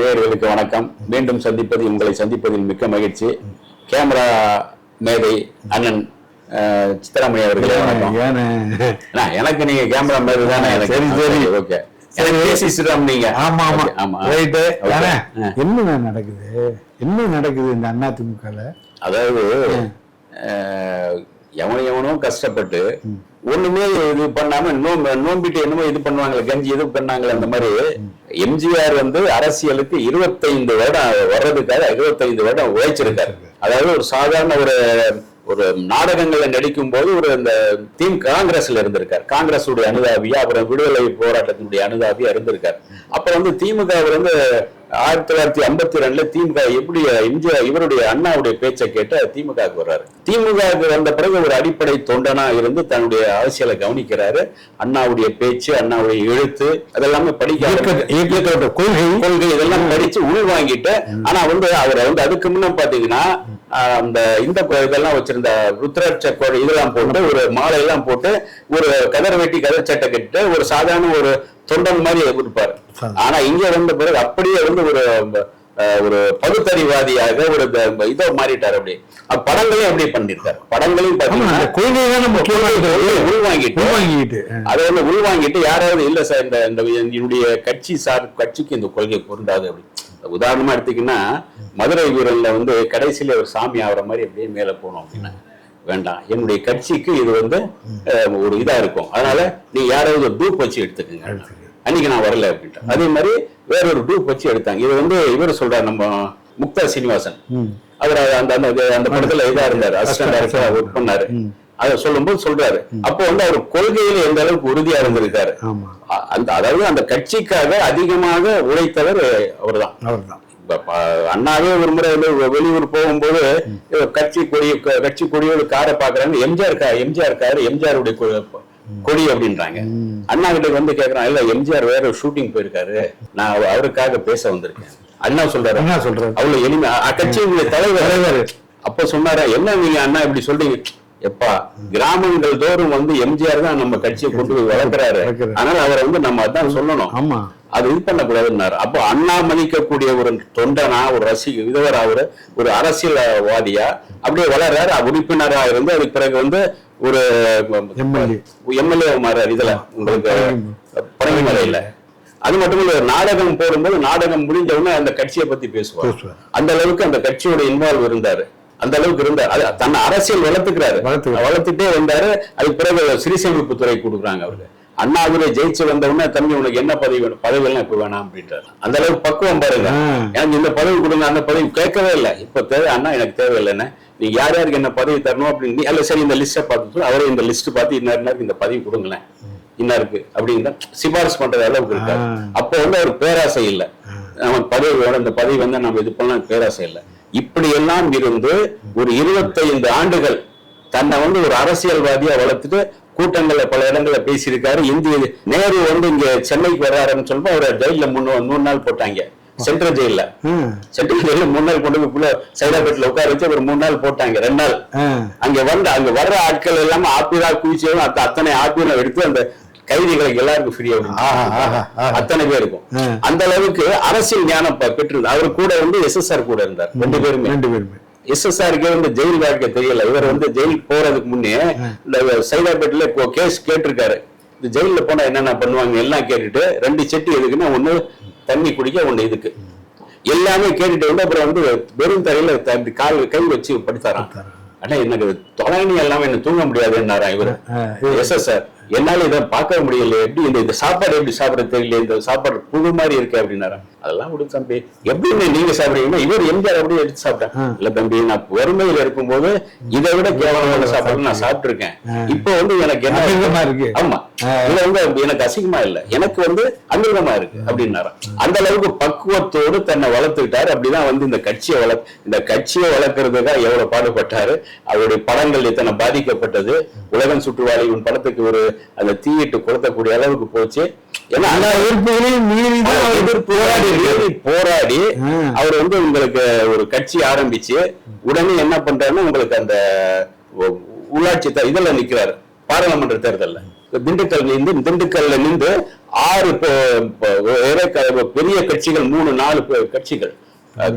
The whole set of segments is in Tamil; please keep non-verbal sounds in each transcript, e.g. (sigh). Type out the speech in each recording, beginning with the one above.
நேயர்களுக்கு வணக்கம். மீண்டும் சந்திப்பது உங்களை சந்திப்பதில் மிக்க மகிழ்ச்சி. கேமரா மேதை அண்ணன் அஹ், சித்தராமணி அவர்களே வணக்கம். எனக்கு நீங்க கேமரா மேதை தானே எனக்கு சரி, சரி. ஓகே. என்ன நடக்குது? என்ன நடக்குது இந்த அண்ணா திமுகல? அதாவது எவன் எவனோ கஷ்டப்பட்டு ஒண்ணுமே இது பண்ணாம நோம் நோம்பிட்டு என்னமோ இது பண்ணுவாங்களே கஞ்சி இது பண்ணாங்களே அந்த மாதிரி எம்ஜிஆர் வந்து அரசியலுக்கு இருபத்தைந்து வருடம் வர்றதுக்காக இருபத்தைந்து வருடம் உழைச்சிருக்காரு. அதாவது ஒரு சாதாரண ஒரு ஒரு நாடகங்கள்ல நடிக்கும் போது ஒரு இந்த தீம் காங்கிரஸ்ல இருந்திருக்கார். காங்கிரஸ் உடைய அனுதாபியா அப்புறம் விடுதலை போராட்டத்தினுடைய அனுதாபியா இருந்திருக்கார். அப்ப வந்து திமுக வந்து ஆயிரத்தி தொள்ளாயிரத்தி ஐம்பத்தி ரெண்டுல திமுக எப்படி எம்ஜிஆர் இவருடைய அண்ணாவுடைய பேச்சை கேட்டு திமுகவுக்கு வர்றாரு. திமுகவுக்கு வந்த பிறகு ஒரு அடிப்படை தொண்டனா இருந்து தன்னுடைய அரசியலை கவனிக்கிறாரு. அண்ணாவுடைய பேச்சு அண்ணாவுடைய எழுத்து அதெல்லாமே படிக்க கொள்கை கொள்கை இதெல்லாம் படிச்சு உள் வாங்கிட்டு ஆனா வந்து அவரை வந்து அதுக்கு முன்ன பாத்தீங்கன்னா அந்த இந்த இதெல்லாம் வச்சிருந்த ருத்ராட்ச இதெல்லாம் போட்டு ஒரு மாலை எல்லாம் போட்டு ஒரு கதர் வெட்டி கதர் சட்டை கட்டிட்டு ஒரு சாதாரண ஒரு தொண்டன் மாதிரி இருப்பார் சரி. ஆனா இங்க வந்த பிறகு அப்படியே வந்து ஒரு ஒரு பகுத்தறிவாதியாக ஒரு இதோ மாறிட்டார் அப்படி. அப்ப படங்களையும் அப்படி பண்ணிருக்காரு படங்களையும் உள்வாங்கிட்டு அதை வந்து உள்வாங்கிட்டு யாராவது இல்ல சார் இந்த என்னுடைய கட்சி சார் கட்சிக்கு இந்த கொள்கை பொருந்தாது அப்படி. உதாரணமா எடுத்தீங்கன்னா மதுரை வீரன்ல வந்து கடைசியில ஒரு சாமி ஆகுற மாதிரி அப்படியே மேல போனோம் அப்படின்னா. வேண்டாம். என்னுடைய கட்சிக்கு இது வந்து ஒரு இதா இருக்கும். அதனால நீ யாராவது டூப் வச்சு எடுத்துக்கங்க. அன்னைக்கு நான் வரல அப்படின்ட்டு அதே மாதிரி வேற ஒரு டூப் வச்சு எடுத்தாங்க. இது வந்து இவர் சொல்றாரு நம்ம முக்தா சீனிவாசன். அவர் அந்த அந்த அந்த படத்துல இதா இருந்தாரு அசிஸ்டன்ட் டைரக்டரா ஒர்க் பண்ணாரு. அதை சொல்லும்போது சொல்றாரு. அப்போ வந்து அவர் கொள்கையில எந்த அளவுக்கு உறுதியா இருந்திருக்காரு. அந்த அதாவது அந்த கட்சிக்காக அதிகமாக உழைத்தவர் இப்ப ப- அண்ணாவே ஒரு முறை வெளியூர் போகும்போது கட்சி கொடி கட்சி கொடியோட காரை பாக்குறாங்க எம்ஜிஆர் எம்ஜிஆர் காரு எம்ஜிஆர் உடைய கொ- கொடி அப்படின்றாங்க. அண்ணா கிட்ட வந்து கேக்குறான் இல்ல எம்ஜிஆர் வேற ஷூட்டிங் போயிருக்காரு. நான் அவ- அவருக்காக பேச வந்திருக்கேன். அண்ணா சொல்றாரு. என்ன சொல்றாரு. அவ்வளவு எளிமை. அ- கட்சியினுடைய தலைவர். அப்ப சொன்னாரா என்ன நீங்க அண்ணா இப்படி சொல்றீங்க? எப்பா கிராமங்கள் தோறும் வந்து எம்ஜிஆர் தான் நம்ம கட்சியை கொண்டு போய் வளர்க்கிறாரு. அதனால அவரை வந்து நம்ம அதான் சொல்லணும். ஆமா. அது இது பண்ணக்கூடாதுன்னாரு. அப்போ அண்ணா மதிக்கக்கூடிய ஒரு தொண்டனா ஒரு ரசிக விதவர் அவரு ஒரு அரசியல்வாதியா அப்படியே வளர்றாரு. உறுப்பினரா இருந்து அதுக்கு பிறகு வந்து ஒரு எம்எல்ஏ. மாறாரு இதுல உங்களுக்கு பழனிமலையில அது மட்டும் இல்ல நாடகம் போடும்போது நாடகம் முடிஞ்ச உடனே அந்த கட்சியை பத்தி பேசுவார். அந்த அளவுக்கு அந்த கட்சியோட இன்வால்வ் இருந்தாரு. அந்த அளவுக்கு இருந்தார். அது தன்னை அரசியல் வளர்த்துக்கிறாரு. வளர்த்துட்டே வந்தாரு. அதுக்கு பிறகு சிறிசேமிப்பு துறை கொடுக்குறாங்க அவருக்கு அண்ணா அவரை ஜெயிச்சு வந்த உடனே தம்பி உனக்கு என்ன பதவி வேணும்? பதவி எல்லாம் இப்ப வேணாம் அப்படின்றாரு. அந்த அளவுக்கு பக்குவம் பாருங்க. எனக்கு இந்த பதவி கொடுங்க அந்த பதவி கேட்கவே இல்லை. இப்ப தேவை அண்ணா எனக்கு தேவையில்லைன்னு. நீங்க யார் யாருக்கு என்ன பதவி தரணும் அப்படின்னு அல்ல சரி இந்த லிஸ்ட்டை பார்த்து. அவரே இந்த லிஸ்ட் பார்த்து இன்னார் இன்னாருக்கு இந்த பதவி கொடுங்களேன். இன்னாருக்கு அப்படின்னு சிபாரிசு பண்ற அளவுக்கு இருக்காரு. அப்போ வந்து அவர் பேராசை இல்லை. பதவி வேணும் இந்த பதவி வந்து நம்ம இது பண்ணலாம் பேராசை இல்லை. இப்படி எல்லாம் இருந்து ஒரு இருபத்தைந்து ஆண்டுகள் தன்னை வந்து ஒரு அரசியல்வாதியா வளர்த்துட்டு கூட்டங்கள்ல பல இடங்கள்ல பேசியிருக்காரு. இந்திய நேரு வந்து இங்க சென்னைக்கு வர்றாருன்னு சொல்லும்போது அவரை ஜெயில மூணு மூணு நாள் போட்டாங்க. சென்ட்ரல் ஜெயில சென்ட்ரல் ஜெயில மூணு நாள் கொண்டு போய் உள்ள சைதாபேட்ல உட்கார வச்சு ஒரு மூணு நாள் போட்டாங்க ரெண்டு நாள். அங்க வந்து அங்க வர்ற ஆட்கள் எல்லாமே ஆப்பிரா குவிச்சவும் அத்த- அத்தனை ஆப்பிரம் எடுத்து அந்த கைதிகளுக்கு எல்லாருக்கும் ஃப்ரீயா. அத்தனை பேருக்கும். அந்த அளவுக்கு அரசியல் ஞானம் பெற்றிருந்தார். அவர் கூட வந்து எஸ்எஸ்ஆர் கூட இருந்தார் ரெண்டு பேருமே. ரெண்டு பேருமே. எஸ்எஸ்ஆருக்கே வந்து ஜெயில் வாழ்க்கை தெரியல. இவர் வந்து ஜெயில் போறதுக்கு முன்னே இந்த சைதாபேட்ல கேஸ் கேட்டிருக்காரு. இந்த ஜெயில்ல போனா என்னென்ன பண்ணுவாங்க எல்லாம் கேட்டுட்டு ரெண்டு செட்டி எதுக்குன்னா ஒண்ணு தண்ணி குடிக்க ஒண்ணு இதுக்கு. எல்லாமே கேட்டுட்டு வந்து அப்புறம் வந்து வெறும் தரையில இப்படி கால் கை வச்சு படுத்தாராம். அண்ணா எனக்கு தொலைனி எல்லாமே என்ன தூங்க முடியாதுன்னாரா இவரு. ஆ, எஸ் சார். என்னால இதை பார்க்க முடியல எப்படி இந்த இந்த சாப்பாடு எப்படி சாப்பிட தெரியல இந்த சாப்பாடு புது மாதிரி இருக்கு அப்படின்னாரா. அதெல்லாம் விடு தம்பி. எப்படின்னு நீங்க சாப்பிடுறீங்கன்னா இவர் எம்ஜிஆர் அப்படியே எடுத்து சாப்பிட்டேன் இல்ல தம்பி நான் வறுமையில இருக்கும்போது இதை விட கேவலமான சாப்பாடு நான் சாப்பிட்டிருக்கேன். இப்போ வந்து எனக்கு என்ன இருக்கு. ஆமா. இது வந்து எனக்கு அசிங்கமா இல்ல. எனக்கு வந்து அமிர்தமா இருக்கு அப்படின்னாராம் அந்த அளவுக்கு பக்குவத்தோடு தன்னை வளர்த்துக்கிட்டாரு. அப்படிதான் வந்து இந்த கட்சியை வள இந்த கட்சியை வளர்க்கறதுக்காக எவ்வளவு பாடுபட்டாரு. அவருடைய படங்கள் எத்தனை பாதிக்கப்பட்டது. உலகம் சுற்றுவாளி உன் படத்துக்கு ஒரு அந்த தீயிட்டு கொளுத்தக்கூடிய அளவுக்கு போச்சு. ஏன்னா போராடி. அவர் வந்து உங்களுக்கு ஒரு கட்சி ஆரம்பிச்சு உடனே என்ன பண்றாருன்னா உங்களுக்கு அந்த உள்ளாட்சி இதுல நிக்கிறாரு. பாராளுமன்ற தேர்தல்ல. திண்டுக்கல் நின்று திண்டுக்கல்ல நின்று ஆறு பெரிய கட்சிகள் மூணு நாலு கட்சிகள்.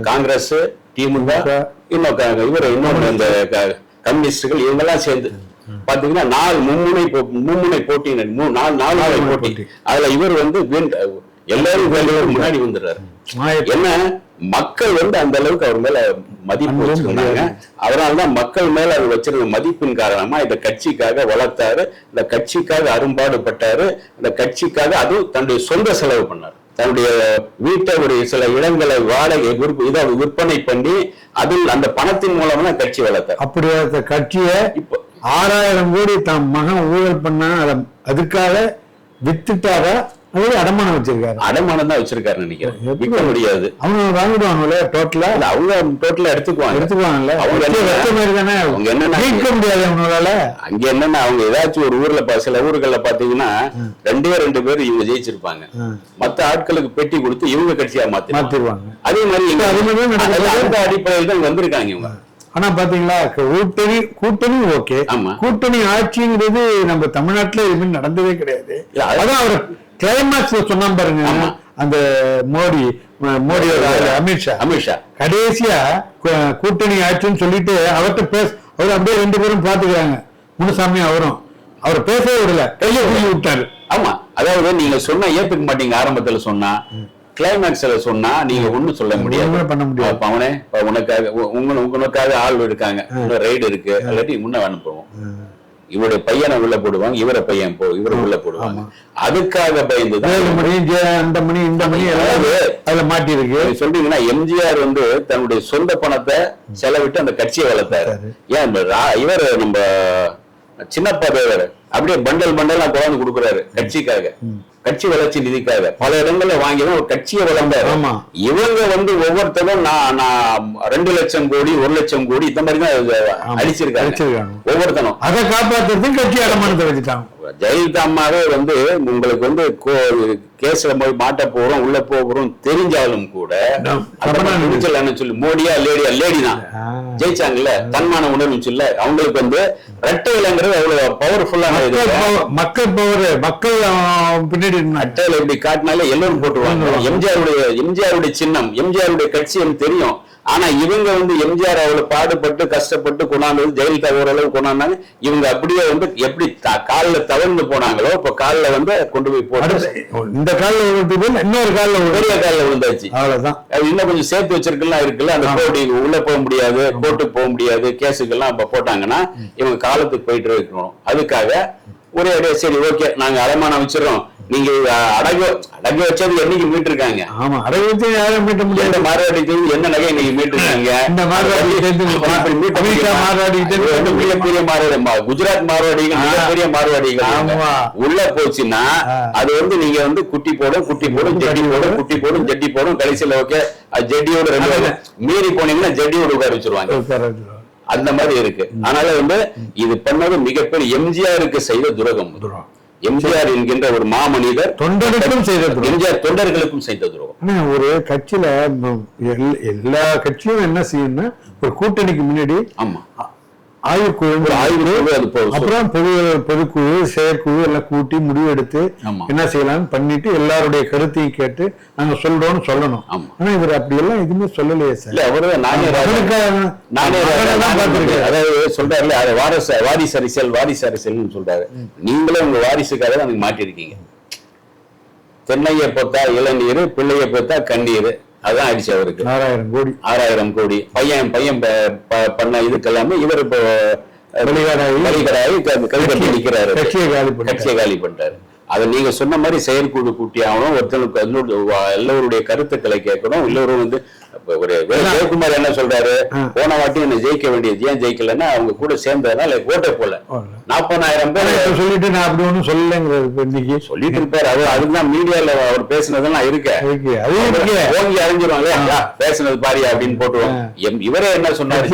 காங்கிரஸ் திமுக இன்னும் இவர் இன்னொன்று இந்த கம்யூனிஸ்டுகள் இவங்கெல்லாம் சேர்ந்து பாத்தீங்கன்னா நாலு மும்முனை மும்முனை போட்டி நாலு நாலு போட்டி. அதுல இவர் வந்து எல்லாரும் முன்னாடி வந்துடுறாரு. என்ன? மக்கள் வந்து அந்த அளவுக்கு அவர் மேல மதிப்பு வச்சிருந்தாங்க. அதனாலதான் மக்கள் மேல அவர் வச்சிருந்த மதிப்பின் காரணமா இந்த கட்சிக்காக வளர்த்தாரு. இந்த கட்சிக்காக அரும்பாடுபட்டாரு. இந்த கட்சிக்காக அதுவும் தன்னுடைய சொந்த செலவு பண்ணார். தன்னுடைய வீட்டை சில இடங்களை வாடகை இதை விற்பனை பண்ணி அதில் அந்த பணத்தின் மூலமா கட்சி வளர்த்தார். அப்படியாத்த கட்சியை இப்போ ஆறாயிரம் கோடி தன் மகன் ஊழல் பண்ணா அதை அதுக்காக வித்துட்டாரா? அது அடமானம் வச்சிருக்காரு. அடமானம் தான் வச்சிருக்காரு நினைக்கிறேன்? விற்க முடியாது. அவங்க வாங்கிடுவாங்கல்ல டோட்டலா இல்ல, அவங்க டோட்டலா எடுத்துக்குவாங்க. எடுத்துக்குவாங்கல்ல. அவங்க வச்ச என்ன- மாதிரி தானே அவங்க என்னன்னா- ஜெயிக்க முடியாது அவங்களால. அங்க என்னன்னா அவங்க ஏதாச்சும் ஒரு ஊர்ல சில ஊர்கள்ல பாத்தீங்கன்னா ரெண்டே ரெண்டு பேர் இவங்க ஜெயிச்சிருப்பாங்க. மத்த ஆட்களுக்கு பெட்டி கொடுத்து இவங்க கட்சியா மாத்தி மாத்திருவாங்க. அதே மாதிரி அந்த அடிப்படையில் தான் வந்திருக்காங்க இவங்க. ஆனா பாத்தீங்களா கூட்டணி கூட்டணி ஓகே. கூட்டணி ஆட்சிங்கிறது நம்ம தமிழ்நாட்டுல எதுவுமே நடந்ததே கிடையாது. அதான் அவர் கிளைமாக்ஸ்ல சொன்னா பாருங்க. அந்த மோடி மோடியோட அமித்ஷா. அமித்ஷா. கடைசியா கூட்டணி ஆட்சின்னு சொல்லிட்டு அவர்கிட்ட பேச அவர் அப்படியே ரெண்டு பேரும் பாத்துக்கிறாங்க. முனுசாமி அவரும். அவர் பேசவே விடல. கையை விட்டாரு. ஆமா. அதாவது நீங்க சொன்னா ஏத்துக்க மாட்டீங்க ஆரம்பத்துல சொன்னா. கிளைமேக்ஸ்ல சொன்னா நீங்க ஒண்ணும் சொல்ல முடியாது. பண்ண முடியாது. இப்ப உனக்காக உ- உங்க உனக்காக ஆள் இருக்காங்க. ரைடு இருக்கு. இல்லாட்டி முன்ன அனுப்புவோம். இவருடைய பையனை உள்ள போடுவாங்க இவரை பையன் போ இவரை உள்ள போடுவாங்க அதுக்காக மணி ஜே- அந்த மணி இந்த மணி அதாவது- அதுல மாட்டி இருக்கு சொல்றீங்கன்னா எம்ஜிஆர் வந்து தன்னுடைய சொந்த பணத்தை செலவிட்டு அந்த கட்சியை வளர்த்தாரு. ஏன் இவர் நம்ம சின்னப்பா தேவர் அப்படியே பண்டல் பண்டலா குழந்தை கொடுக்குறாரு கட்சிக்காக. கட்சி வளர்ச்சி நிதிக்காக. பல இடங்கள்ல வாங்கி ஒரு கட்சியை வளர்ந்தாரு. ஆமா. இவங்க வந்து ஒவ்வொருத்தரும் நான் நான் ரெண்டு லட்சம் கோடி ஒரு லட்சம் கோடி இந்த மாதிரி தான் அடிச்சிருக்காங்க. ஒவ்வொருத்தனும். அதை காப்பாத்துறதுக்கு கட்சி அடமானத்தை வச்சுட்டாங்க. ஜெயலலிதா அம்மாவே வந்து உங்களுக்கு வந்து கேஸ்ல போய் மாட்ட போறோம் உள்ள போறோம் தெரிஞ்சாலும் கூட நம்- அந்த அப்ப நான் துணிச்சல்னு சொல்லி மோடியா லேடியா லேடி தான் ஆ. ஜெயிச்சாங்கல்ல தன்மான உணர்வு இல்ல அவங்களுக்கு வந்து ரெட்டை இலைங்கிறது அவ்வளவு பவர்ஃபுல்லான மக்கள் பவர் மக்கள் பின்னாடி ரெட்டையில இப்படி காட்டினாலே எல்லாரும் போட்டுருவாங்க. எம்ஜிஆருடைய எம்ஜிஆருடைய சின்னம் எம்ஜிஆருடைய கட்சி எனக்கு தெரியும். ஆனா இவங்க வந்து எம்ஜிஆர் அவ்வளவு பாடுபட்டு கஷ்டப்பட்டு கொண்டாந்தது ஜெயலலிதா ஓரளவு கொண்டாந்தாங்க. இவங்க அப்படியே வந்து எப்படி கால்ல தவழ்ந்து போனாங்களோ இப்ப கால்ல வந்து கொண்டு போய் போட்டு இந்த காலில் இன்னொரு காலில் பெரிய கால்ல விழுந்தாச்சு. அவ்வளவுதான். இன்னும் கொஞ்சம் சேர்த்து வச்சிருக்கலாம் இருக்குல்ல. அந்த கோர்ட்டு உள்ள போக முடியாது கோர்ட்டுக்கு போக முடியாது கேஸுக்கெல்லாம் இப்ப போட்டாங்கன்னா இவங்க காலத்துக்கு போயிட்டு இருக்கணும். அதுக்காக ஒரே அடியா சரி ஓகே நாங்க அடமானம் வச்சிடறோம் நீங்க அடகு அடகு வச்சது என்னைக்கு மீட்டிருக்காங்க ஆமா அதை வச்சு யாரும் மீட்ட முடியாது மார்வாடி தேதி என்ன நகை இன்னைக்கு மீட்டிருக்காங்க இந்த மார்வாடி தேதி அப்படி மீட்ட அமெரிக்கா முடியுமா? மார்வாடி தேதி அது வந்து மிகப்பெரிய மார்வாடி மா- குஜராத் மார்வாடிகள் ஆ. மிகப்பெரிய. ஆமா. உள்ள போச்சுன்னா. அது வந்து நீங்க வந்து குட்டி போடும் குட்டி போடும் ஜட்டி போடும் குட்டி போடும் ஜட்டி போடும் கடைசியில ஓகே ஜட்டியோட ரெண்டு மீறி போனீங்கன்னா ஜட்டியோட உட்கார வச்சிருவாங்க. அந்த மாதிரி இருக்கு. அதனால வந்து இது பண்ணது மிகப்பெரிய எம்ஜிஆருக்கு செய்த துரோகம். எம்ஜிஆர் என்கின்ற ஒரு மாமனிதர் தொண்டனுக்கும் செய்த. எம்ஜிஆர் தொண்டர்களுக்கும் செய்த துரோகம். ஒரு கட்சியில எல்லா கட்சியும் என்ன செய்யும்னா ஒரு கூட்டணிக்கு முன்னாடி ஆமா. ஆய்வுக்குழு ஆய்வுக்குழு அப்புறம் பொது பொதுக்குழு செயற்குழு எல்லாம் கூட்டி முடிவு எடுத்து ஆமா. என்ன செய்யலாம்னு பண்ணிட்டு எல்லாருடைய கருத்தையும் கேட்டு நாங்க சொல்றோம்னு சொல்லணும். ஆமா. ஆனா இவர் அப்படி எல்லாம் எதுவுமே சொல்லலையே சார். அதாவது சொல்றாருல அது வாரிசு வாரிசு அரசியல் வாரிசு அரசியல்னு சொல்றாரு. நீங்களே உங்க வாரிசுக்காக தான் மாட்டிருக்கீங்க தென்னையை பொத்தா இளநீர் பிள்ளையை பொத்தா கண்ணீர். அதான் ஆயிடுச்சு அவருக்கு. நாலாயிரம் கோடி. ஆறாயிரம் கோடி. பையன் பையன் பண்ண இதுக்கு எல்லாமே இவர் இப்போ வெளிகாடாகி வெளிகடாகி கல்வி நிக்கிறாரு. கட்சியை காலி. கட்சியை காலி பண்ணிட்டாரு. அதை நீங்க சொன்ன மாதிரி செயற்குழு கூட்டி ஆகணும் ஒருத்தனுக்கு எல்லோருடைய கருத்துக்களை கேட்கணும். எல்லோரும் வந்து ஒரு ஜெயக்குமார் என்ன சொல்றாரு? போன வாட்டி என்ன ஜெயிக்க வேண்டியது ஏன் ஜெயிக்கலன்னா அவங்க கூட சேர்ந்ததுனால ஓட்டே போல. நாற்பதாயிரம் பேர் சொல்லிட்டு நான் அப்படி ஒண்ணும் சொல்லலைங்கிறது இன்னைக்கு. சொல்லிட்டு இருப்பாரு. அவர் அதுதான் மீடியால அவர் பேசுனதெல்லாம் இருக்க இருக்கு. அது இருக்கு. ஓங்கி அறிஞ்சிருவாங்க பேசுனது பாரியா அப்படின்னு போட்டுருவோம். இவரே என்ன சொன்னாரு?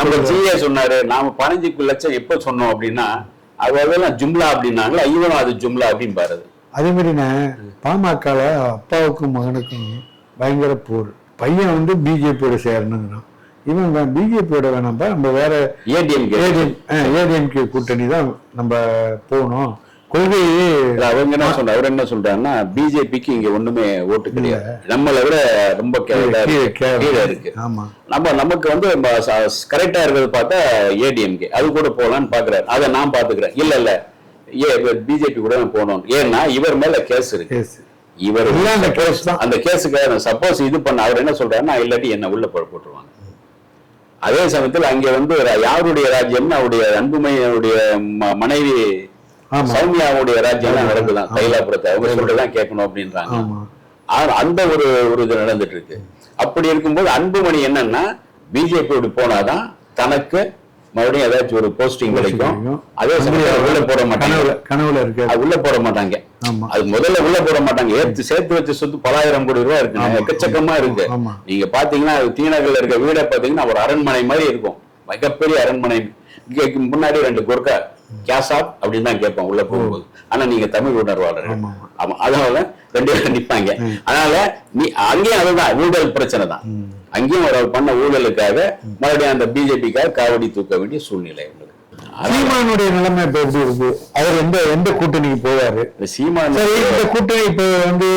நம்ம. சிஏ சொன்னாரு. நாம பதினஞ்சு லட்சம் எப்ப சொன்னோம் அப்படின்னா அது அதெல்லாம் ஜும்லா அப்படின்னாங்களா? இவனும் அது ஜும்லா அப்படின்னு பாருது அதே மாதிரி நான் பாமகல அப்பாவுக்கும் மகனுக்கும் பயங்கர போர். பையன் வந்து பிஜேபியோட சேரணுங்கிறான். இவன் பிஜேபியோட வேணாம்ப்பா நம்ம வேற ஏடிஎம் ஏடிஎம் ஏடிஎம்கே கூட்டணி தான் நம்ம போகணும். கொள்கை. இல்ல, அவங்க என்ன சொல்ற அவர் என்ன சொல்றாருன்னா பிஜேபிக்கு இங்க ஒண்ணுமே ஓட்டு கிடையாது. நம்மளை விட ரொம்ப கீழே இருக்கு. நம்ம நமக்கு வந்து கரெக்டா இருக்கிறது பார்த்தா ஏடிஎம்கே அது கூட போலான்னு பாக்குறாரு. அதை நான் பாத்துக்கிறேன். இல்ல இல்ல. ஏ பிஜேபி கூட போகணும். ஏன்னா இவர் மேல கேஸ் இருக்கு. கேஸ் இவர் அந்த case தான். அந்த கேஸுக்கு சப்போஸ் இது பண்ண அவர் என்ன சொல்றாருன்னா இல்லாட்டி என்ன உள்ள போட போட்டுருவாங்க. அதே சமயத்துல அங்க வந்து யாருடைய ராஜ்யம்னு அவருடைய அன்புமையுடைய ம- மனைவி. சௌமியாவுடைய ராஜ்யம் தான் நடக்குதான் தைலாபுரத்தை அவங்க சொல்றதான் கேட்கணும் அப்படின்றாங்க. ஆனா அந்த ஒரு ஒரு இது நடந்துட்டு இருக்கு அப்படி இருக்கும்போது அன்புமணி என்னன்னா பிஜேபி போனாதான் தனக்கு மறுபடியும் ஏதாச்சும் ஒரு போஸ்டிங் கிடைக்கும். அதே சமயம் உள்ள போட மாட்டாங்க. கனவுல அது உள்ள போட மாட்டாங்க. அது முதல்ல உள்ள போட மாட்டாங்க. ஏத்து சேர்த்து வச்ச சொத்து பலாயிரம் கோடி ரூபாய் இருக்கு. எக்கச்சக்கமா இருக்கு. நீங்க பாத்தீங்கன்னா தீநகர்ல இருக்க வீடை பாத்தீங்கன்னா ஒரு அரண்மனை மாதிரி இருக்கும். மிகப்பெரிய அரண்மனை. முன்னாடி ரெண்டு குர்கா. கேசாப் அப்படின்னு தான் கேட்போம் உள்ள போகும்போது. ஆனா நீங்க தமிழ் உணர்வாளர் ஆமா. அதனால ரெண்டு பேரும் நிப்பாங்க. அதனால நீ அங்கேயும் அதுதான் ஊழல் பிரச்சனை தான். அங்கேயும் ஒரு பண்ண ஊழலுக்காக மறுபடியும் அந்த பிஜேபிக்காக காவடி தூக்க வேண்டிய சூழ்நிலை சீமானுடைய நிலைமை இப்ப எப்படி இருக்கு? அவர் எந்த எந்த கூட்டணிக்கு போவாரு? இந்த சீமான் சரி இந்த கூட்டணி இப்ப வந்து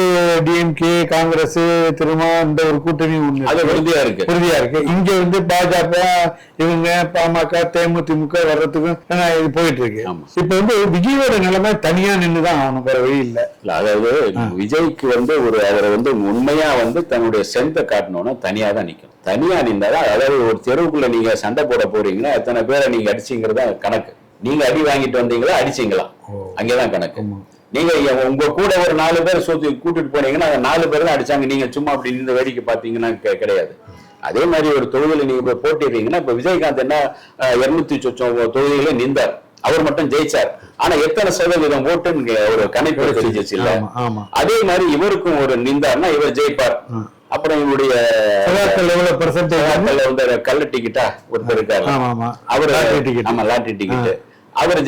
டிஎம்கே காங்கிரஸ் திரும்ப இந்த ஒரு கூட்டணி ஒண்ணு அது உறுதியா இருக்கு. உறுதியா இருக்கு. இங்க வந்து பாஜக இவங்க பாமக தேமுதிமுக வர்றதுக்கும் போயிட்டு இருக்கு. இப்ப வந்து விஜயோட நிலைமை தனியா நின்னுதான் ஆகணும் வேற வழி இல்ல. இல்ல அதாவது விஜய்க்கு வந்து ஒரு அவரை வந்து உண்மையா வந்து தன்னுடைய சென்த்தை காட்டணும்னா தனியா தான் நிக்கும். தனியா நின்றாதான் அதாவது ஒரு தெருவுக்குள்ள நீங்க சண்டை போட போறீங்கன்னா எத்தனை பேரை நீங்க அடிச்சீங்கிறதா கணக்கு. நீங்க அடி வாங்கிட்டு வந்தீங்களா அடிச்சீங்களா? அங்கேதான் கணக்கு. நீங்க உங்க கூட ஒரு நாலு பேர் சுத்தி கூட்டிட்டு போனீங்கன்னா அந்த நாலு பேர் தான் அடிச்சாங்க. நீங்க சும்மா அப்படி நின்று வேடிக்கை பாத்தீங்கன்னா கிடையாது. அதே மாதிரி ஒரு தொகுதியில நீங்க போய் போட்டிடுறீங்கன்னா இப்ப விஜயகாந்த் என்ன இருநூத்தி சொச்சம் தொகுதியில நின்றார். அவர் மட்டும் ஜெயிச்சார். ஆனா எத்தனை சதவீதம் இங்க ஒரு கணக்கு தெரிஞ்சிச்சு இல்ல? அதே மாதிரி இவருக்கும் ஒரு நின்றார்னா இவர் ஜெயிப்பார். அப்புறம் இவருடைய வந்து கள்ள டிக்கெட்டா ஒருத்தர் இருக்காரு. அவரு. ஆமா லாட்டரி டிக்கெட் அவர்.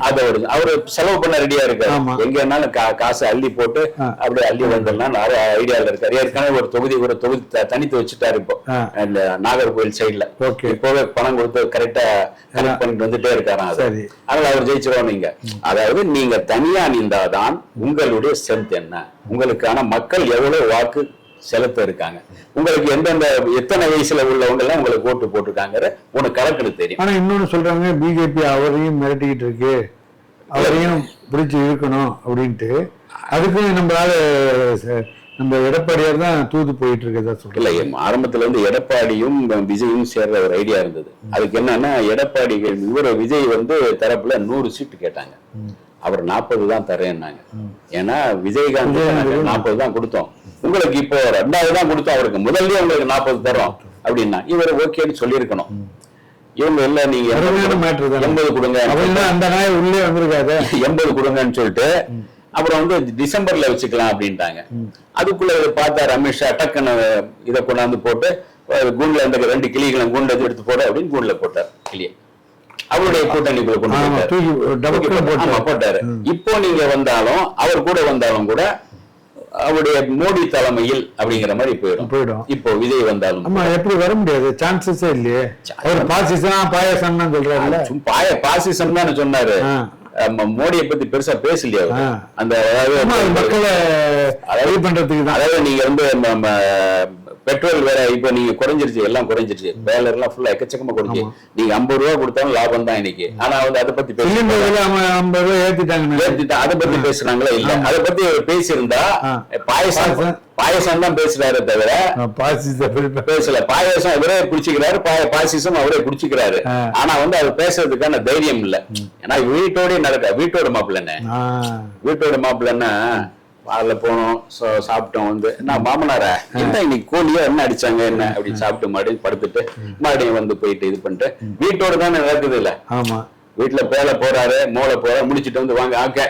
அவர் அவரு செலவு பண்ண ரெடியா இருக்காரு ஆமா. எங்க வேணாலும் கா- காசை அள்ளி போட்டு. அப்படியே அள்ளி வந்துடலாம் ஐடியால இருக்காரு ஏற்கனவே ஒரு தொகுதி ஒரு தொகுதி தனித்து வச்சுட்டாரு இப்போ. இந்த நாகர்கோவில் சைடுல. இப்போவே பணம் கொடுத்து கரெக்டா கனெக்ட் பண்ணிட்டு வந்துட்டே. சரி. அதனால அவர் ஜெயிச்சிருவோம் நீங்க அதாவது நீங்க தனியா நின்றாதான் உங்களுடைய ஸ்ட்ரென்த் என்ன உங்களுக்கான மக்கள் எவ்வளவு வாக்கு செலுத்த இருக்காங்க. உங்களுக்கு எந்தெந்த எத்தனை வயசுல உள்ளவங்க எல்லாம் உங்களுக்கு ஓட்டு போட்டிருக்காங்கிற உனக்கு கணக்குன்னு தெரியும். ஆனா இன்னொன்னு சொல்றாங்க பிஜேபி அவரையும் மிரட்டிக்கிட்டு இருக்கு. அவரையும் பிடிச்சு இழுக்கணும் அப்படின்ட்டு. அதுக்கும் நம்மளால நம்ம எடப்பாடியார் தான் தூது போயிட்டு இருக்கதா இல்ல சொல்றேன். எம் ஆரம்பத்துல இருந்து எடப்பாடியும் விஜயும் சேர்ற ஒரு ஐடியா இருந்தது. அதுக்கு என்னன்னா எடப்பாடி இவர் விஜய் வந்து தரப்புல நூறு சீட்டு கேட்டாங்க. அவர் நாற்பது தான் தரேன்னாங்க. ஏன்னா விஜயகாந்த் நாற்பது தான் கொடுத்தோம். உங்களுக்கு இப்போ ரெண்டாவது தான் கொடுத்தோம் அவருக்கு முதல்லயே உங்களுக்கு நாற்பது தரோம் அப்படின்னா இவர் ஓகேன்னு சொல்லியிருக்கணும். இவங்க இல்ல நீங்க. எண்பது கொடுங்க. அந்த நாய் உள்ளே வந்திருக்காத. (laughs) எண்பது கொடுங்கன்னு சொல்லிட்டு அப்புறம் வந்து டிசம்பர்ல வச்சுக்கலாம் அப்படின்ட்டாங்க. அதுக்குள்ள இவர் பார்த்தார் அமித்ஷா டக்குன்னு இதை கொண்டாந்து போட்டு கூண்டுல இந்த ரெண்டு கிளிகளை கூண்டு எடுத்து போட அப்படின்னு கூண்டுல போட்டார் கிளிய. அவருடைய கூட்டணிக்குள்ள கொண்டு போட்டாரு. இப்போ நீங்க வந்தாலும் அவர் கூட வந்தாலும் கூட அவருடைய மோடி தலைமையில் அப்படிங்கிற மாதிரி போயிடும். போயிடும். இப்போ விஜய் வந்தாலும் ஆமா எப்படி வர முடியாது? சான்சஸே இல்லையே. அவர் பாசிசம் பாயசம் சும்மா பாய பாசிசம் தானே சொன்னாரு மோடியை பத்தி பெருசா பேசலையா. அந்த அதாவது மக்களை இது பண்றதுக்கு தான். அதாவது நீங்க வந்து பெட்ரோல் வேற இப்ப நீங்க குறைஞ்சிருச்சு எல்லாம் குறைஞ்சிருச்சு. பேலர் எல்லாம் ஃபுல்லா எக்கச்சக்கமா குறைஞ்சு. நீங்க ஐம்பது ரூபா கொடுத்தாலும் லாபம் தான் இன்னைக்கு. ஆனா வந்து அதை பத்தி விலை ஐம்பது ரூபாய் ஏத்திட்டாங்க ஏத்திட்டா, அதை பத்தி பேசுறாங்களா இல்ல? அதை பத்தி பேசியிருந்தா. பாயசம் பாயசம். தான் பேசுறாரு தவிர பேசல. பாயசம் இவரே குடிச்சுக்கிறாரு பாய பாசிசம் அவரே குடிச்சுக்கிறாரு. ஆனா வந்து அவர் பேசுறதுக்கான தைரியம் இல்ல. ஏன்னா வீட்டோடய நடக்க வீட்டோட மாப்பிள்ளன்னு வீட்டோட மாப்பிள்ளன்னா அதில் போனோம் சாப்பிட்டோம் வந்து என்ன மாமனாரா என்ன இன்னைக்கு கோழியா என்ன அடிச்சாங்க என்ன? அப்படின்னு சாப்பிட்டு மறுபடியும் படுத்துட்டு மறுபடியும் வந்து போயிட்டு இது பண்ணிட்டு வீட்டோட தானே நடக்குது இல்ல? ஆமா. வீட்டுல பேல போறாரு மோளை போறாரு முடிச்சிட்டு வந்து வாங்க ஓகே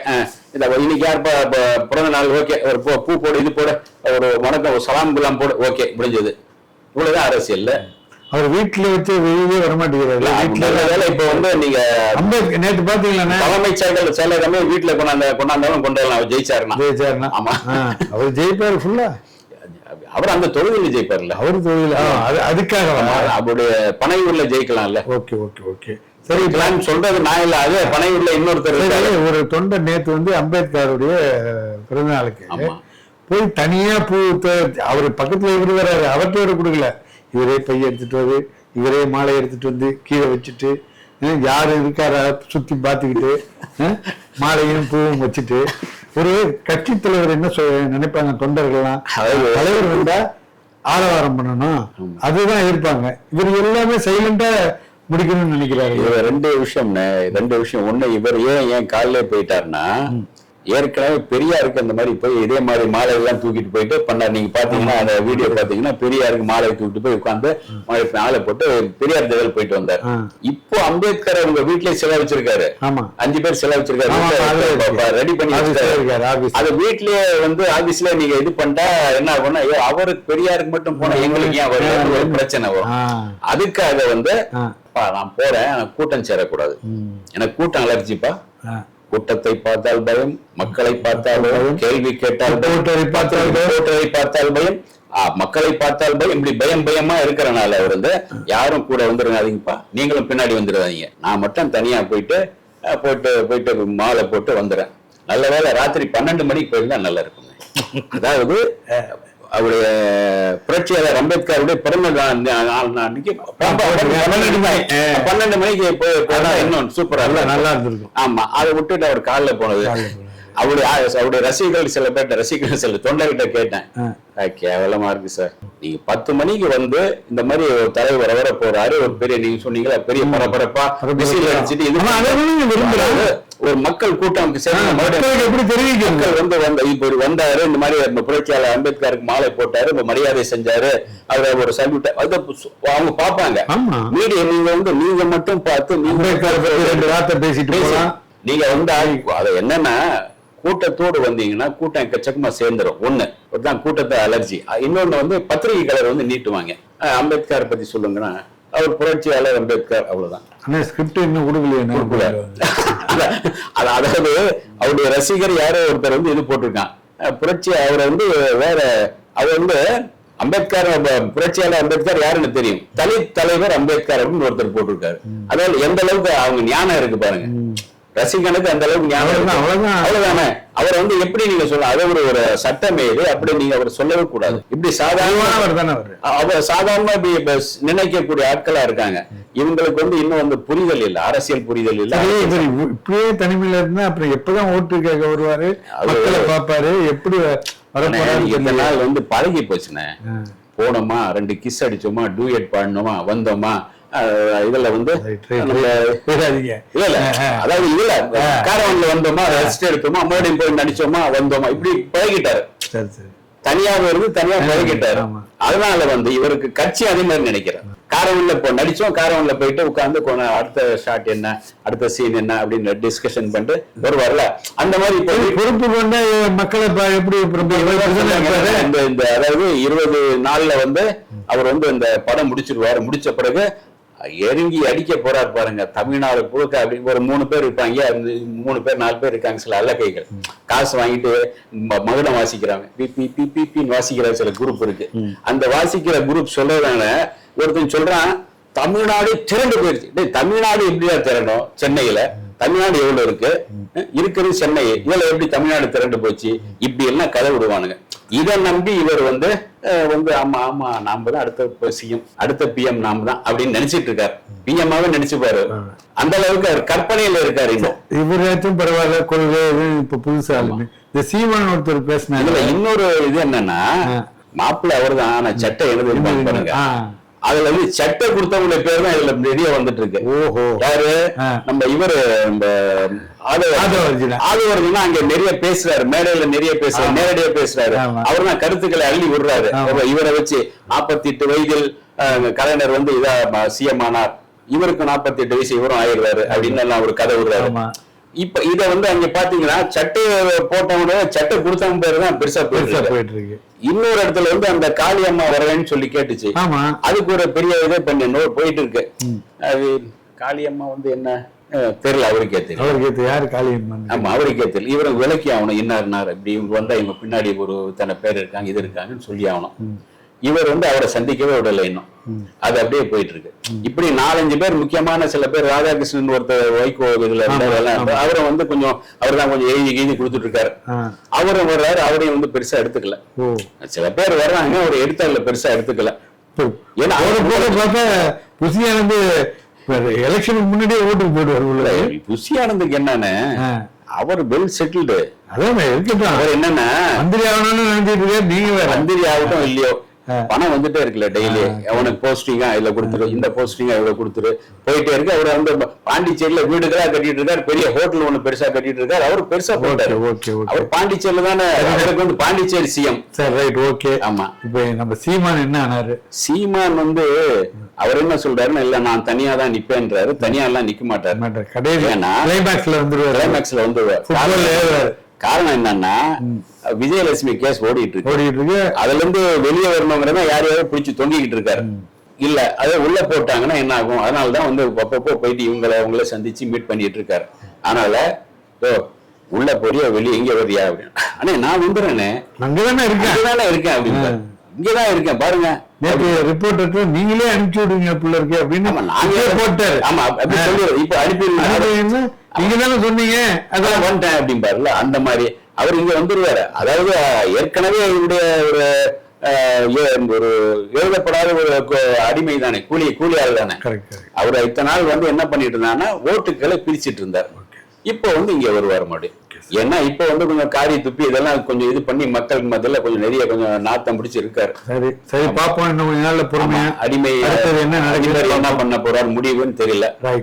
இந்த இன்னைக்கு யார் ப- ப- பிறந்த நாள் ஓகே ஒரு பூ பூ போடு இது போடு ஒரு வணக்கம் ஒரு சலாம் குலாம் போடு ஓகே முடிஞ்சது. இவ்வளவுதான் அரசியல்ல அவர் வீட்டுல வச்சு வெளியே வரமாட்டேங்கிறாரு. வீட்டுல வேலை இப்ப வந்து நீங்க அம்பேத் நேத்து பாத்தீங்களா தலைமைச் செயலர் செயலகமே வீட்டுல கொண்டாந்த கொண்டாந்தாலும் கொண்டு வரலாம். அவர் ஜெயிச்சாருன்னா. ஜெயிச்சாருன்னா? ஆமா. அவர் ஜெயிப்பாரு ஃபுல்லா அவர் அந்த தொகுதியில் ஜெயிப்பார்ல அவரு தொழில்? அது அதுக்காக அவருடைய பனையூர்ல ஜெயிக்கலாம்ல. Okay okay okay. சரி பிளான் சொல்றது நான் இல்ல அது பனையூர்ல இன்னொருத்தர் ஒரு தொண்டர் நேத்து வந்து அம்பேத்கருடைய பிறந்த நாளுக்கு. போய் தனியா பூ அவர் பக்கத்துல இவரு வர்றாரு அவர்கிட்ட கொடுக்கல. இவரே பைய எடுத்துட்டு வந்து இவரே மாலை எடுத்துட்டு வந்து கீழே வச்சுட்டு யாரு இருக்காரா சுத்தி பார்த்துக்கிட்டு மாலையும் பூவும் வச்சுட்டு ஒரு கட்சி தலைவர் என்ன சொல் நினைப்பாங்க தொண்டர்கள்லாம்? தலைவர் வந்தா ஆரவாரம் பண்ணணும். அதுதான் இருப்பாங்க. இவர் எல்லாமே சைலண்டா முடிக்கணும்னு நினைக்கிறாரு. இது ரெண்டு விஷயம் ரெண்டு விஷயம். ஒண்ணு இவர் ஏன் ஏன் காலையில போயிட்டாருன்னா ஏற்கனவே பெரியாருக்கு அந்த மாதிரி போய் இதே மாதிரி மாலை எல்லாம் தூக்கிட்டு போயிட்டு பண்ணார். நீங்க பாத்தீங்கன்னா அந்த வீடியோ பாத்தீங்கன்னா பெரியாருக்கு மாலை தூக்கிட்டு போய் உட்கார்ந்து மாலை போட்டு பெரியார் திடல் போயிட்டு வந்தார். இப்போ அம்பேத்கர் அவங்க வீட்லயே சிலை வச்சிருக்காரு அஞ்சு பேர் சிலை வச்சிருக்காரு. ரெடி பண்ணி. அது வீட்லயே வந்து ஆபீஸ்ல நீங்க இது பண்ணிட்டா என்ன ஆகும்னா அவருக்கு பெரியாருக்கு மட்டும் போனா எங்களுக்கு ஏன் ஒரு பிரச்சனை வரும். அதுக்காக வந்து ஆ. "அப்பா, நான் போறேன். கூட்டம் சேரக்கூடாது. எனக்கு கூட்டம் அலர்ஜிப்பா. கூட்டத்தை பார்த்தால் பயம் மக்களை பார்த்தால் பயம் கேள்வி கேட்டால் ரிப்போர்ட்டரை பார்த்தால். ரிப்போர்ட்டரை பார்த்தால் பயம். மக்களை பார்த்தால் பயம். இப்படி பயம் பயமா இருக்கிறனால அவர் வந்து யாரும் கூட வந்துருங்காதீங்கப்பா நீங்களும் பின்னாடி வந்துடாதீங்க. நான் மட்டும் தனியா போயிட்டு போயிட்டு போயிட்டு மாலை போட்டு வந்துடுறேன். நல்ல வேளை ராத்திரி பன்னெண்டு மணிக்கு போயிருந்தா நல்லா இருக்குங்க அதாவது அவருடைய புரட்சியாளர் அம்பேத்கருடைய பிறந்த அன்னைக்கு பன்னெண்டு மணி பன்னெண்டு மணிக்கு போய் இன்னும் சூப்பரா. நல்லா இருந்திருக்கும். ஆமா அதை விட்டுட்டு அவர் காலில் போனது. அவருடைய அவருடைய ரசிகர்கள் சில பேர்ட்ட ரசிகர்கள் சில தொண்டர்கிட்ட கேட்டேன். ஆ. "ஆ, கேவலமா இருக்கு சார் நீங்க பத்து மணிக்கு வந்து இந்த மாதிரி ஒரு தலைவர் வர போறாரு. ஒரு பெரிய நீங்க சொன்னீங்களா பெரிய பரபரப்பா விசில் அடிச்சுட்டு ஒரு மக்கள் கூட்டம் எப்படி தெரிவிக்கிறது மக்கள் வந்து வந்த இப்ப வந்தாரு. இந்த மாதிரி புரட்சியாளர் அம்பேத்கருக்கு மாலை போட்டாரு. இப்ப மரியாதை செஞ்சாரு. அவர் ஒரு சல்யூட் அது அவங்க பாப்பாங்க. மீடியா நீங்க வந்து நீங்க மட்டும் பார்த்து நீங்க ரெண்டு வார்த்தை பேசிட்டு நீங்க வந்து அது என்னன்னா கூட்டத்தோடு வந்தீங்கன்னா கூட்டம் எக்கச்சக்கமா சேர்ந்துரும். ஒண்ணு ஒருதான் கூட்டத்தை அலர்ஜி இன்னொன்னு வந்து பத்திரிகையாளர் வந்து நீட்டுவாங்க. அம்பேத்கர் பத்தி சொல்லுங்கன்னா அவர் புரட்சியாளர் அம்பேத்கர் அவ்வளவுதான். ஆனா ஸ்கிரிப்ட் இன்னும் கொடுக்கலையே கொடுக்கல. (laughs) அதாவது அவருடைய ரசிகர் யாரோ ஒருத்தர் வந்து இது போட்டிருக்கான். புரட்சி அவரை வந்து வேற அவர் வந்து அம்பேத்கர் புரட்சியாளர் அம்பேத்கர் யாருன்னு தெரியும். தலித் தலைவர் அம்பேத்கர் அப்படின்னு ஒருத்தர் போட்டிருக்காரு. அதாவது எந்த அளவுக்கு அவங்க ஞானம் இருக்கு பாருங்க. ரசிகனுக்கு அந்த அளவுக்கு இருக்கு. அவ்வளவுதான், அவர் வந்து எப்படி நீங்க சொல்லலாம் அதை ஒரு ஒரு சட்டமே இது அப்படி நீங்க அவர் சொல்லவே கூடாது. இப்படி சாதாரண அவர் தானே அவரு. சாதாரணமா இப்படி இப்ப நினைக்கக்கூடிய ஆட்களா இருக்காங்க. இவங்களுக்கு வந்து இன்னும் வந்து புரிதல் இல்ல அரசியல் புரிதல் இல்ல இப்படியே தனிமையில இருந்தா அப்புறம் எப்பதான் ஓட்டு கேட்க வருவாரு? பாப்பாரு எப்படி இத்தனை நாள் வந்து பழகி போச்சுண்ணே. ஆ. போனோமா? ரெண்டு கிஸ் அடிச்சோமா? டூயட் பாடினோமா? வந்தோமா? இதுல வந்து அதாவது இதுல காரவன்ல வந்தோமா ரெஸ்ட் எடுத்தோமா மறுபடியும் போய் நடிச்சோமா வந்தோமா இப்படி பழகிட்டாரு. தனியாக இருந்து தனியா பழகிட்டாரு. அதனால வந்து இவருக்கு கட்சி அதே மாதிரி நினைக்கிறேன். காரவன்ல இப்போ நடிச்சோம் காரவன்ல போயிட்டு உட்கார்ந்து கொ- அடுத்த ஷாட் என்ன அடுத்த சீன் என்ன அப்படின்னு டிஸ்கஷன் பண்ணிட்டு ஒரு வரல அந்த மாதிரி இப்போ பொறுப்பு கொண்ட மக்களை எப்படி இந்த அதாவது இருபது நாள்ல வந்து அவர் வந்து இந்த படம் முடிச்சிருவாரு. முடிச்ச பிறகு எருங்கி அடிக்க போறாரு பாருங்க. தமிழ்நாடு புழுக்க அப்படின்னு ஒரு மூணு பேர் இருப்பாங்க. மூணு பேர் நாலு பேர் இருக்காங்க சில அல்லக்கைகள் காசு வாங்கிட்டு மகுடம் வாசிக்கிறாங்க. பி பி பி பி பின்னு வாசிக்கிற சில குரூப் இருக்கு. அந்த வாசிக்கிற குரூப் சொல்றதுனால ஒருத்தன் சொல்றான் தமிழ்நாடு திரண்டு போயிருச்சு. தமிழ்நாடு எப்படியா திரண்டும்? சென்னையில. தமிழ்நாடு எவ்வளவு இருக்கு? இருக்கிறது சென்னை. இதுல எப்படி தமிழ்நாடு திரண்டு போச்சு? இப்படி எல்லாம் கதை விடுவானுங்க. இதை நம்பி இவர் வந்து வந்து ஆமா ஆமா நாம தான் அடுத்த சிஎம் அடுத்த பிஎம் நாம தான் அப்படின்னு நினைச்சிட்டு இருக்காரு. பிஎம்மாவே நினைச்சுப்பாரு. அந்த அளவுக்கு அவர் கற்பனையில இருக்காரு இவராச்சும் பரவாயில்ல கொள்கை இப்ப புதுசா இந்த சீமான் ஒருத்தர் இதுல இன்னொரு இது என்னன்னா. மாப்பிள்ளை அவர்தான் ஆனா சட்டை எழுதி பாருங்க. அதுல வந்து சட்டை கொடுத்தவங்களுடைய பேர் தான் இதுல வெளியே வந்துட்டு இருக்கு ஓஹோ. யாரு. நம்ம இவரு நம்ம ஆதவர்ஜுனா. அங்க நிறைய பேசுறாரு. மேடையில நிறைய பேசுறாரு. நேரடியா பேசுறாரு. அவர் தான் கருத்துக்களை அள்ளி விடுறாரு. இவரை வச்சு நாற்பத்தி எட்டு வயதில் கலைஞர் வந்து இதா சிஎம் ஆனார் இவருக்கு நாற்பத்தி எட்டு வயசு இவரும் ஆயிடுறாரு. அப்படின்னு எல்லாம் ஒரு கதை விடுறாரு. இப்ப இத வந்து அங்க பாத்தீங்கன்னா சட்டை போட்டவங்க சட்டை கொடுத்தவங்க பேரு தான் பெருசா பெருசா போயிட்டு இருக்கு இன்னொரு இடத்துல வந்து அந்த காளி அம்மா வரவேன்னு சொல்லி கேட்டுச்சு. ஆமா. அதுக்கு ஒரு பெரிய இதே பண்ணி போயிட்டு இருக்கு. அது காளியம்மா வந்து என்ன? தெரியல அவருக்கே தெரியும் அவருக்கு யாரு காளியம்மன் ஆமா அவருக்கே தெரியல. இவரை விலக்கி ஆகணும். இன்னார் இன்னார் இப்படி இவங்க வந்தா இவங்க பின்னாடி ஒரு தன பேர் இருக்காங்க இது இருக்காங்கன்னு சொல்லி ஆகணும். இவர் வந்து அவரை சந்திக்கவே விடலை இன்னும். அது அப்படியே போயிட்டு இருக்கு இப்படி நாலஞ்சு பேர் முக்கியமான சில பேர் ராதாகிருஷ்ணன் ஒருத்தர் வைகோ இதுல. அவரை வந்து கொஞ்சம் அவர் தான் கொஞ்சம் எழுதி எழுதி கொடுத்துட்டு இருக்காரு. அவரும் வர்றாரு அவரையும் வந்து பெருசா எடுத்துக்கல. சில பேர் வர்றாங்க அவர் எடுத்தார்ல பெருசா எடுத்துக்கல. ஏன்னா போற போற பார்த்தா புசியானந்து எலெக்ஷனுக்கு முன்னாடியே உள்ள புஷி ஆனந்துக்கு என்னன்னு. அவர் வெல் செட்டில்டு அதான் இருக்கட்டும். அவர் என்னன்னா? மந்திரி ஆகணும்னு நினைச்சிட்டு இருக்காரு நீங்க மந்திரி ஆகட்டும் இல்லையோ. பணம் வந்துட்டே இருக்குல்ல டெய்லி அவனுக்கு போஸ்டிங்கா இதுல கொடுத்துரு இந்த போஸ்டிங்கா இவ்வளவு கொடுத்துரு. போயிட்டே இருக்கு. அவர் வந்து பாண்டிச்சேரியில வீடுகளா கட்டிட்டு இருக்காரு. பெரிய ஹோட்டல் ஒண்ணு பெருசா கட்டிட்டு இருக்காரு. அவர் பெருசா போட்டாரு அவர் பாண்டிச்சேரியில தானே அவருக்கு வந்து பாண்டிச்சேரி சிஎம் சரி ரைட் ஓகே. ஆமா. இப்போ நம்ம சீமான் என்ன ஆனாரு? சீமான் வந்து அவர் என்ன சொல்றாருன்னா இல்ல நான் தனியா தான் நிப்பேன்றாரு. தனியா எல்லாம் நிக்க மாட்டாரு. ஏன்னா- கிளைமேக்ஸ்ல வந்துருவாரு. கிளைமேக்ஸ்ல வந்து ஃபுட்பால் ஏறுவாரு. காரணம் என்னன்னா விஜயலட்சுமி கேஸ் ஓடிட்டு இருக்கு. ஓடிட்டு இருக்கு. அதுல இருந்து வெளியே வரணுங்கிறத யார் பிடிச்சு தொங்கிக்கிட்டு இருக்காரு. இல்ல அதை உள்ள போட்டாங்கன்னா என்ன ஆகும்? அதனாலதான் வந்து அப்பப்போ போயிட்டு இவங்கள அவங்கள சந்திச்சு மீட் பண்ணிட்டு இருக்காரு. அதனால ஓ உள்ள போறியா வெளியே எங்க வரியா அப்படின்னு. அண்ணே நான் வந்துடுறேனே அங்கதானே இருக்கேன். இங்கதானே இருக்கேன் அப்படின்னு இங்கதான் இருக்கேன் பாருங்க. நேற்று ரிப்போர்ட்டர் நீங்களே அனுப்பிச்சு விடுங்க பிள்ளை இருக்கு அப்படின்னு ஆமா நாங்க இப்படியே போட்டாரு. ஆமா அப்படி சொல்லி இப்ப அனுப்பி? நீங்க தானே சொன்னீங்க. அதான் வந்துட்டேன் அப்படிம்பாருல அந்த மாதிரி. அவர் இங்க வந்துருவாரு. அதாவது ஏற்கனவே இவருடைய ஒரு ஒரு எழுதப்படாத ஒரு அடிமை தானே. கூலி கூலி ஆள் தானே அவர் இத்தனை நாள் வந்து என்ன பண்ணிட்டு இருந்தாருன்னா ஓட்டுக்களை பிரிச்சிட்டு இருந்தார். இப்போ வந்து இங்க வருவார் மறுபடியும். ஏன்னா இப்போ வந்து கொஞ்சம் காரி துப்பி இதெல்லாம் கொஞ்சம் இது பண்ணி மக்களுக்கு மத்தியில கொஞ்சம் நிறைய கொஞ்சம் நாத்தம் பிடிச்சு இருக்காரு. சரி சரி பாப்போம் இன்னும் கொஞ்ச நாள்ல பொறுமையா. அடிமை என்ன என்ன பண்ண போறார் முடிவுன்னு தெரியல.